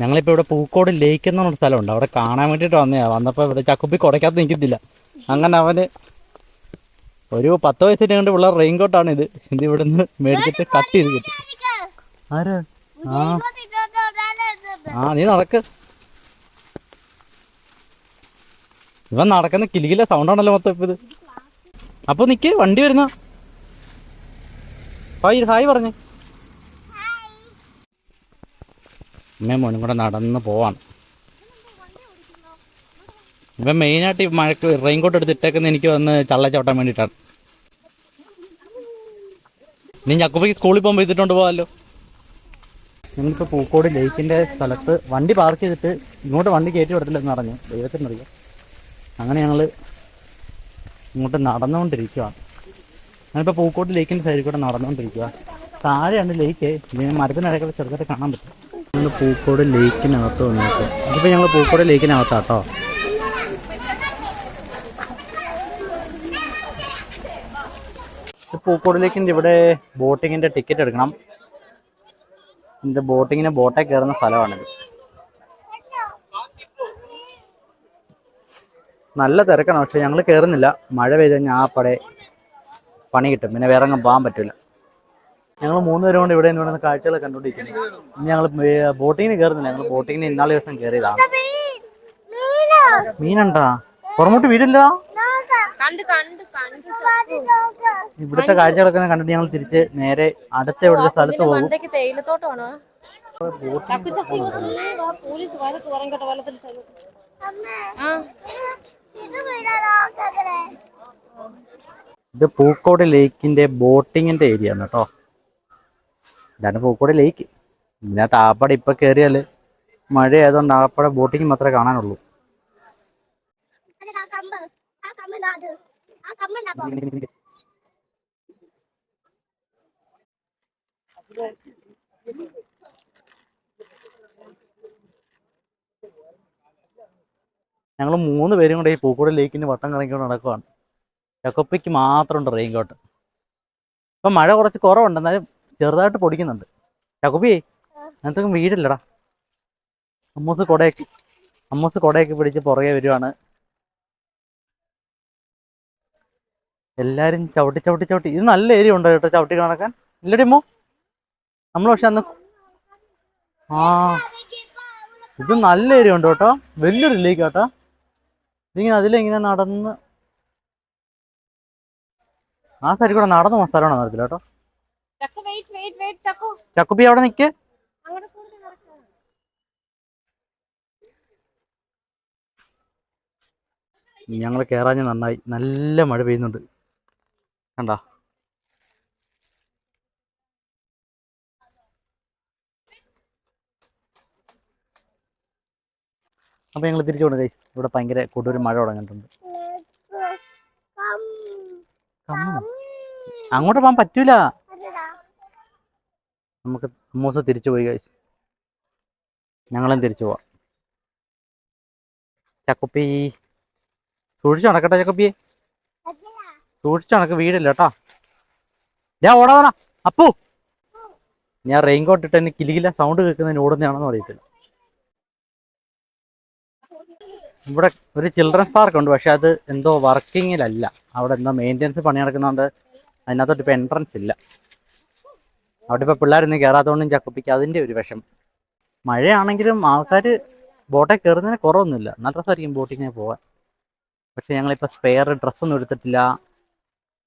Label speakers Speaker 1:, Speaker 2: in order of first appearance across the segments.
Speaker 1: ഞങ്ങളിപ്പോൾ ഇവിടെ പൂക്കോട് ലേക്ക് എന്ന് പറഞ്ഞ സ്ഥലമുണ്ട്. അവിടെ കാണാൻ വേണ്ടിട്ട് വന്നതാണ് വന്നപ്പോൾ ഇവിടെ ചക്കുപ്പി കുടയ്ക്കകത്ത് നിൽക്കത്തില്ല. അങ്ങനെ അവന് ഒരു പത്ത് വയസ്സിന് കണ്ട് പിള്ളേർ റെയിൻ കോട്ടാണ് ഇത്. ഇത് ഇവിടുന്ന് മേടിച്ചിട്ട് കട്ട് ചെയ്ത് കിട്ടും. ആരാ? ആ. ആ നീ നടക്ക്. ഇവൻ നടക്കുന്ന കിലുകില സൗണ്ടാണല്ലോ മൊത്തം ഇപ്പൊ ഇത് അപ്പൊ നിക്ക് വണ്ടി വരുന്ന. ഹായ് ഹായ് പറഞ്ഞേ. അമ്മയും മോനും കൂടെ നടന്ന് പോവാണ്. ഇവൻ മെയിനായിട്ട് ഈ മഴക്ക് റെയിൻകോട്ട് എടുത്തിട്ടേക്കുന്ന എനിക്ക് വന്ന് ചള്ള ചവിട്ടാൻ വേണ്ടിയിട്ടാണ്. ഇനി ഞക്കുപ്പയ്ക്ക് സ്കൂളിൽ പോകുമ്പോൾ ഇതിട്ടുണ്ട് പോകാമല്ലോ ഞങ്ങളിപ്പോൾ പൂക്കോട് ലേക്കിന്റെ സ്ഥലത്ത് വണ്ടി പാർക്ക് ചെയ്തിട്ട് ഇങ്ങോട്ട് വണ്ടി കയറ്റി വിടത്തില്ലെന്ന് പറഞ്ഞു. ദൈവത്തിനറിയാം. അങ്ങനെ ഞങ്ങൾ ഇങ്ങോട്ട് നടന്നുകൊണ്ടിരിക്കുകയാണ് ഞാനിപ്പോൾ പൂക്കോട് ലേക്കിന്റെ സൈഡിൽ കൂടെ നടന്നുകൊണ്ടിരിക്കുക താഴെയാണ് ലേക്ക്. ഇതിന് മരത്തിനിടയ്ക്ക് ചെറുതായിട്ട് കാണാൻ പറ്റും. ഞങ്ങൾ പൂക്കോട് ലേക്കിനകത്ത് വന്നിട്ട് ഇതിപ്പോൾ ഞങ്ങൾ പൂക്കോട് ലേക്കിനകത്താട്ടോ പൂക്കോട് ലേക്കിന്റെ ഇവിടെ ബോട്ടിങ്ങിന്റെ ടിക്കറ്റ് എടുക്കണം. ഇത് ബോട്ടിങ്ങിന് ബോട്ടെ കയറുന്ന സ്ഥലമാണിത്. നല്ല തിരക്കാണ് പക്ഷെ ഞങ്ങൾ കയറുന്നില്ല. മഴ പെയ്ത് കഴിഞ്ഞാൽ ആ പടെ പണി കിട്ടും പിന്നെ വേറെ അങ്ങ് പോകാൻ പറ്റില്ല ഞങ്ങൾ മൂന്ന് പേരും കൊണ്ട് ഇവിടെ നിന്ന് നിന്ന് കാഴ്ചകളൊക്കെ കണ്ടുകൊണ്ടിരിക്കുന്നു ഇനി ഞങ്ങൾ ബോട്ടിങ്ങിന് കയറുന്നില്ല. ഞങ്ങൾ ബോട്ടിങ്ങിന് ഇന്നാളെ ദിവസം കയറിയതാണ്. മീനുണ്ടാ? പുറമോട്ട് വീടില്ല? ഇവിടുത്തെ കാഴ്ചകളൊക്കെ കണ്ടിട്ട് ഞങ്ങൾ തിരിച്ച് നേരെ അടുത്ത ഇവിടുത്തെ സ്ഥലത്ത് പോകും.
Speaker 2: തേയിലത്തോട്ടമാണോ
Speaker 1: ഇത് പൂക്കോട് ലേക്കിന്റെ ബോട്ടിങ്ങിന്റെ ഏരിയ ആണ് കേട്ടോ. ഇതാണ് പൂക്കോട് ലേക്ക്. ഇതിനകത്ത് ആപ്പാടെ ഇപ്പൊ കേറിയാൽ മഴ ആയതുകൊണ്ട് ആപ്പാടെ ബോട്ടിങ് മാത്രമേ കാണാനുള്ളൂ. ഞങ്ങൾ മൂന്ന് പേരും കൂടെ ഈ പൂക്കോട് ലേക്കിന് വട്ടം കറങ്ങിക്കൊണ്ട് നടക്കുവാണ്. ചക്കപ്പയ്ക്ക് മാത്രമുണ്ട് റെയിൻകോട്ട്. ഇപ്പം മഴ കുറച്ച് കുറവുണ്ട് എന്നാലും ചെറുതായിട്ട് പൊടിക്കുന്നുണ്ട്. ചക്കുപ്പി അങ്ങനത്തെ വീടില്ലടാ. അമ്മൂസ് കൊടയൊക്കെ അമ്മൂസ് കൊടയൊക്കെ പിടിച്ച് പുറകെ വരുവാണ്. എല്ലാരും ചവിട്ടി ചവിട്ടി ചവിട്ടി. ഇത് നല്ല ഏരിയ ഉണ്ടോ കേട്ടോ ചവിട്ടി നടക്കാൻ? ഇല്ലടി മോ. നമ്മൾ പക്ഷെ അന്ന് ആ ഇത് നല്ല ഏരിയ ഉണ്ട് കേട്ടോ? വലിയൊരു ലേക്ക് കേട്ടോ ഇതിങ്ങനെ അതിലിങ്ങനെ നടന്ന് ആ സൈഡിൽ കൂടെ നടന്നു പോകാൻ സ്ഥലമാണോ നടത്തില്ല കേട്ടോ. ചക്കുപ്പി അവിടെ
Speaker 2: നിക്ക്.
Speaker 1: ഞങ്ങൾ കയറാഞ്ഞ് നന്നായി. നല്ല മഴ പെയ്യുന്നുണ്ട്. കണ്ടാ? അപ്പൊ ഞങ്ങൾ തിരിച്ചു കൊണ്ട് ഇവിടെ ഭയങ്കര കൊടൂരം മഴ തുടങ്ങിയിട്ടുണ്ട്? അങ്ങോട്ട് പോകാൻ പറ്റൂല. നമുക്ക് അമ്മൂസ് തിരിച്ചു പോയി കഴിച്ച് ഞങ്ങളും തിരിച്ചു പോവാം. ചക്കുപ്പി. സൂക്ഷിച്ചു നടക്കട്ടെ ചക്കുപ്പിയെ സൂക്ഷിച്ചു നടക്ക് വീടില്ല കേട്ടോ. ഞാൻ ഓടാവണ അപ്പു. ഞാൻ റെയിൻ കോട്ട് ഇട്ട് എന്നെ കിലികില സൗണ്ട് കേൾക്കുന്നതിന് ഓടുന്നതാണെന്ന് അറിയത്തില്ല. ഇവിടെ ഒരു ചിൽഡ്രൻസ് പാർക്ക് ഉണ്ട് പക്ഷെ അത് എന്തോ വർക്കിങ്ങിലല്ല അവിടെ എന്തോ മെയിന്റെനൻസ് പണി നടക്കുന്നതുകൊണ്ട് അതിനകത്തോട്ട് ഇപ്പോൾ എൻട്രൻസ് ഇല്ല. അവിടെ ഇപ്പോൾ പിള്ളേരൊന്നും കയറാത്തതുകൊണ്ടും ചക്കുപ്പിക്ക്. അതിന്റെ ഒരു വിഷം മഴയാണെങ്കിലും ആൾക്കാർ ബോട്ടിൽ കയറുന്നതിന് കുറവൊന്നുമില്ല. നല്ല രസമായിരിക്കും ബോട്ടിങ്ങിന് പോകാൻ പക്ഷെ ഞങ്ങളിപ്പോൾ സ്പെയർ ഡ്രസ്സൊന്നും എടുത്തിട്ടില്ല.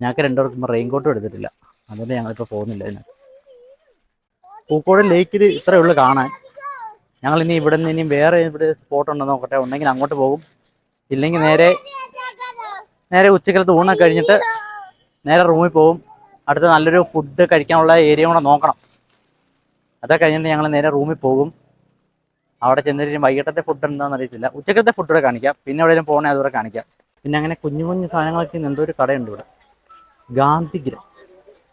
Speaker 1: ഞങ്ങൾക്ക് രണ്ടുപേർക്കും റെയിൻ കോട്ടും എടുത്തിട്ടില്ല. അതുകൊണ്ട് ഞങ്ങളിപ്പോൾ പോകുന്നില്ല ഇതിന് പൂക്കോട് ലേക്കിൽ ഇത്രയേ ഉള്ളൂ കാണാൻ. ഞങ്ങൾ ഇനി ഇവിടെ നിന്ന് ഇനിയും വേറെ ഇവിടെ സ്പോട്ട് ഉണ്ടോ നോക്കട്ടെ. ഉണ്ടെങ്കിൽ അങ്ങോട്ട് പോകും. ഇല്ലെങ്കിൽ നേരെ നേരെ ഉച്ചക്കലത്ത് ഊണൊക്കെ കഴിഞ്ഞിട്ട് നേരെ റൂമിൽ പോകും. അടുത്ത നല്ലൊരു ഫുഡ് കഴിക്കാനുള്ള ഏരിയ കൂടെ നോക്കണം. അതൊക്കെ കഴിഞ്ഞിട്ട് ഞങ്ങൾ നേരെ റൂമിൽ പോകും. അവിടെ ചെന്നിട്ട് വൈകിട്ടത്തെ ഫുഡ് എന്താണെന്ന് അറിയത്തില്ല. ഉച്ചക്കത്തെ ഫുഡ് കൂടെ കാണിക്കാം. പിന്നെ എവിടെയെങ്കിലും പോകണേ അതുകൂടെ കാണിക്കാം. പിന്നെ അങ്ങനെ കുഞ്ഞു കുഞ്ഞു സാധനങ്ങളൊക്കെ എന്തോ ഒരു കടയുണ്ട് ഇവിടെ. ഗാന്ധിഗ്രം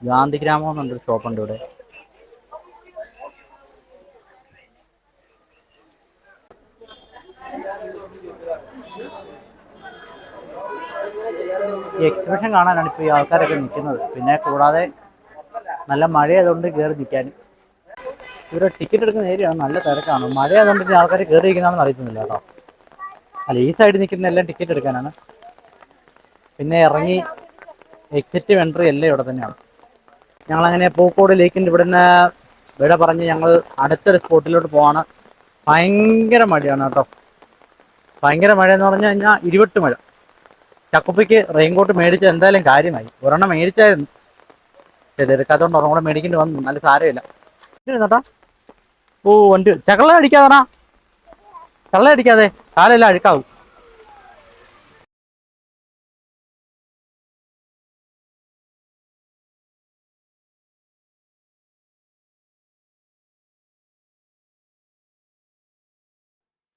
Speaker 1: ഗാന്ധിഗ്രാമം എന്നുള്ളൊരു ഷോപ്പുണ്ട് ഇവിടെ. എക്സിബിഷൻ കാണാനാണ് ഇപ്പോൾ ഈ ആൾക്കാരൊക്കെ നിൽക്കുന്നത് പിന്നെ കൂടാതെ നല്ല മഴയായതുകൊണ്ട് കയറി നിൽക്കാൻ. ഇവിടെ ടിക്കറ്റ് എടുക്കുന്ന ഏരിയയാണ് നല്ല തിരക്കാണ്. മഴയായതുകൊണ്ട് ഇനി ആൾക്കാർ കയറി ഇരിക്കുന്നതാണെന്ന് അറിയത്തുന്നില്ല കേട്ടോ. അല്ല ഈ സൈഡിൽ നിൽക്കുന്ന എല്ലാം ടിക്കറ്റ് എടുക്കാനാണ്. പിന്നെ ഇറങ്ങി എക്സിറ്റ് എൻട്രി എല്ലാം ഇവിടെ തന്നെയാണ്. ഞങ്ങൾ ഞങ്ങളങ്ങനെ പൂക്കോട് ലേക്കിന്റെ ഇവിടുന്ന് ഇവിടെ പറഞ്ഞ് ഞങ്ങൾ അടുത്തൊരു സ്പോട്ടിലോട്ട് പോവാണ്. ഭയങ്കര മഴയാണ് കേട്ടോ. ഭയങ്കര മഴ എന്ന് പറഞ്ഞു കഴിഞ്ഞാൽ ഇരുവട്ട് മഴ. ചക്കുപ്പിക്ക് റെയിൻകോട്ട് മേടിച്ച എന്തായാലും കാര്യമായി. ഒരെണ്ണം മേടിച്ചായിരുന്നു. ശരി എടുക്കാത്തതുകൊണ്ട് ഒരെണ്ണം മേടിക്കേണ്ടി വന്നു. നല്ല സാരമില്ല. ഇരുന്നോട്ടാ. ഓ വണ്ടി. ചക്കള അടിക്കാതാണാ ചള്ള അടിക്കാതെ. കാലെല്ലാം അഴുക്കാവും.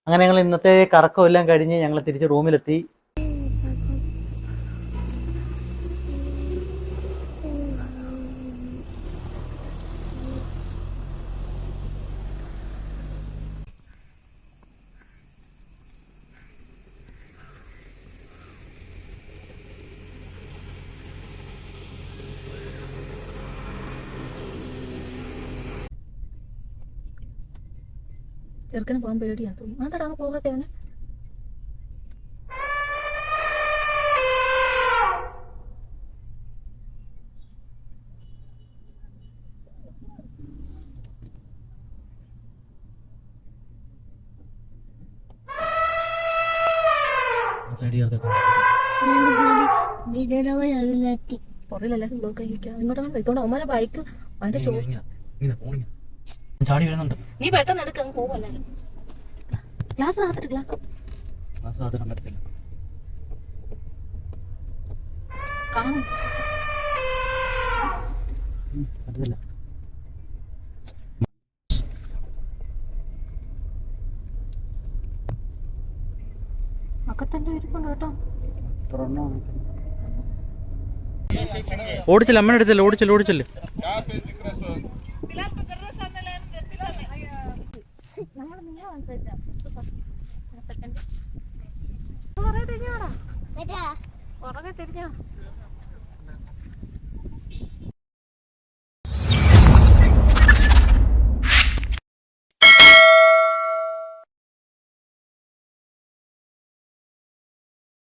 Speaker 1: അങ്ങനെ ഞങ്ങൾ ഇന്നത്തെ കറക്കം എല്ലാം കഴിഞ്ഞ് ഞങ്ങൾ തിരിച്ച് റൂമിലെത്തി.
Speaker 2: ചെറുക്കന് പോകാൻ പേടിയാന്ന് തോന്നുന്നു. അതാടാ അങ്ങ് പോകാത്തെ അവന്? പുറകിലെല്ലാരും ബ്ലോക്ക് ആയിരിക്കാം ഇങ്ങോട്ടാണ് ഇതോണ്ട് അവന്മാരെ ബൈക്ക് അവന്റെ ചോ
Speaker 1: ചാടി വരുന്നുണ്ട്.
Speaker 2: നീ പെട്ടെന്ന് എടുക്ക അങ്ങ് പോവല്ലാരും ഗ്ലാസ് ആകത്തിട്ട് ഗ്ലാസ്.
Speaker 1: മാറ്റാൻ പറ്റത്തില്ല
Speaker 2: കാണും
Speaker 1: പറ്റത്തില്ല
Speaker 2: അക്കത്തന്നെ ഇരിപ്പുണ്ട് കേട്ടോ.
Speaker 1: ഓടിച്ചില്ല അമ്മയുടെ അടുത്തല്ലേ ഓടിച്ചില്ല ഓടിച്ചില്ല.
Speaker 2: നമ്മൾ നിങ്ങളെ സംസാരിച്ചാ സെക്കൻഡ് പുറകെ തിരിഞ്ഞോ